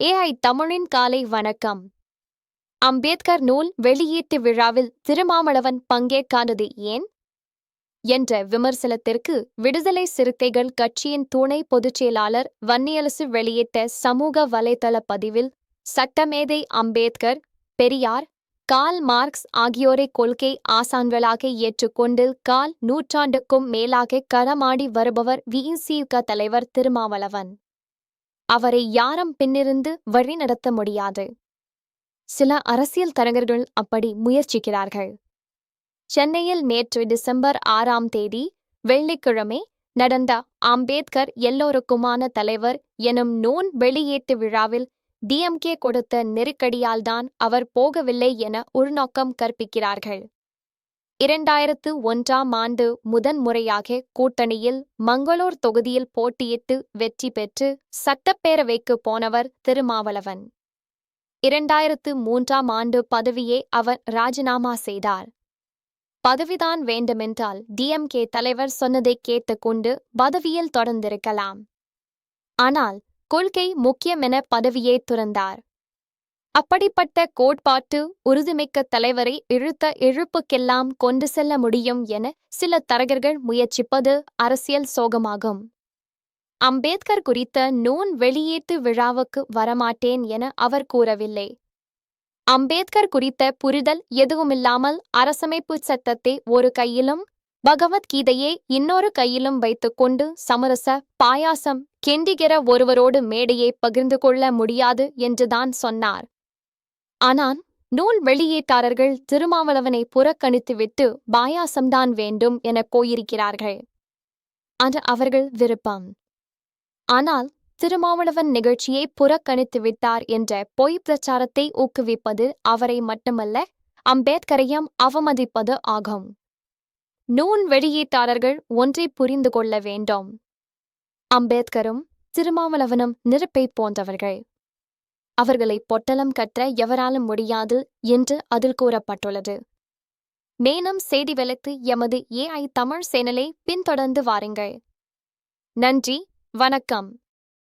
AI தமிழின் காலை வணக்கம். அம்பேத்கர் நூல் வெளியீட்டு விழாவில் திருமாவளவன் பங்கேற்கானது ஏன்? என்ற விமர்சனத்திற்கு விடுதலை சிறுத்தைகள் கட்சியின் துணை பொதுச் செயலாளர் வன்னியரசு வெளியிட்ட சமூக வலைதள பதிவில் சட்டமேதை அம்பேத்கர் பெரியார் கால் மார்க்ஸ் ஆகியோரை கொள்கை ஆசான்களாக ஏற்றுக்கொண்டு கால் நூற்றாண்டுக்கும் மேலாக களமாடி வருபவர் விஇசிக தலைவர் திருமாவளவன் அவரை யாரும் பின்னிருந்து வழி நடத்த முடியாது. சில அரசியல் தலைவர்கள் அப்படி முயற்சிக்கிறார்கள். சென்னையில் நேற்று டிசம்பர் ஆறாம் தேதி வெள்ளிக்கிழமை நடந்த அம்பேத்கர் எல்லோருக்குமான தலைவர் எனும் நூன் வெளியீட்டு விழாவில் டிஎம்கே கொடுத்த நெருக்கடியால்தான் அவர் போகவில்லை என உள்நோக்கம் கற்பிக்கிறார்கள். இரண்டாயிரத்து ஒன்றாம் ஆண்டு முதன்முறையாக கூட்டணியில் மங்களூர் தொகுதியில் போட்டியிட்டு வெற்றி பெற்று சட்டப்பேரவைக்கு போனவர் திருமாவளவன். இரண்டாயிரத்து மூன்றாம் ஆண்டு பதவியை அவர் ராஜினாமா செய்தார். பதவிதான் வேண்டுமென்றால் டிஎம்கே தலைவர் சொன்னதை கேட்டுக்கொண்டு பதவியில் தொடர்ந்திருக்கலாம். ஆனால் கொள்கை முக்கியமென பதவியை துறந்தார். அப்படிப்பட்ட கோட்பாட்டு உறுதிமிக்க தலைவரை இழுத்த இழுப்புக்கெல்லாம் கொண்டு செல்ல முடியும் என சில தரகர்கள் முயற்சிப்பது அரசியல் சோகமாகும். அம்பேத்கர் குறித்த நூன் வெளியீட்டு விழாவுக்கு வரமாட்டேன் என அவர் கூறவில்லை. அம்பேத்கர் குறித்த புரிதல் எதுவுமில்லாமல் அரசமைப்பு சட்டத்தை ஒரு கையிலும் பகவத்கீதையை இன்னொரு கையிலும் வைத்துக்கொண்டு சமரச பாயாசம் கெண்டிகிற ஒருவரோடு மேடையை பகிர்ந்து கொள்ள முடியாது என்றுதான் சொன்னார். ஆனால் நூல் வெளியீட்டாளர்கள் திருமாவளவனை புறக்கணித்துவிட்டு பாயாசம்தான் வேண்டும் என போயிருக்கிறார்கள். அது அவர்கள் விருப்பம். ஆனால் திருமாவளவன் நிகழ்ச்சியை புறக்கணித்து விட்டார் என்ற பொய் பிரச்சாரத்தை ஊக்குவிப்பது அவரை மட்டுமல்ல அம்பேத்கரையும் அவமதிப்பது ஆகும். நூன் வெளியீட்டாளர்கள் ஒன்றை புரிந்து கொள்ள வேண்டும். அம்பேத்கரும் திருமாவளவனும் நெருப்பை போன்றவர்கள். அவர்களை பொட்டலம் கற்ற எவராலும் முடியாது என்று அதில் கூறப்பட்டுள்ளது. மேலும் செய்தி வளர்த்து எமது ஏஐ தமிழ் சேனலை பின்தொடர்ந்து வாருங்கள். நன்றி வணக்கம்.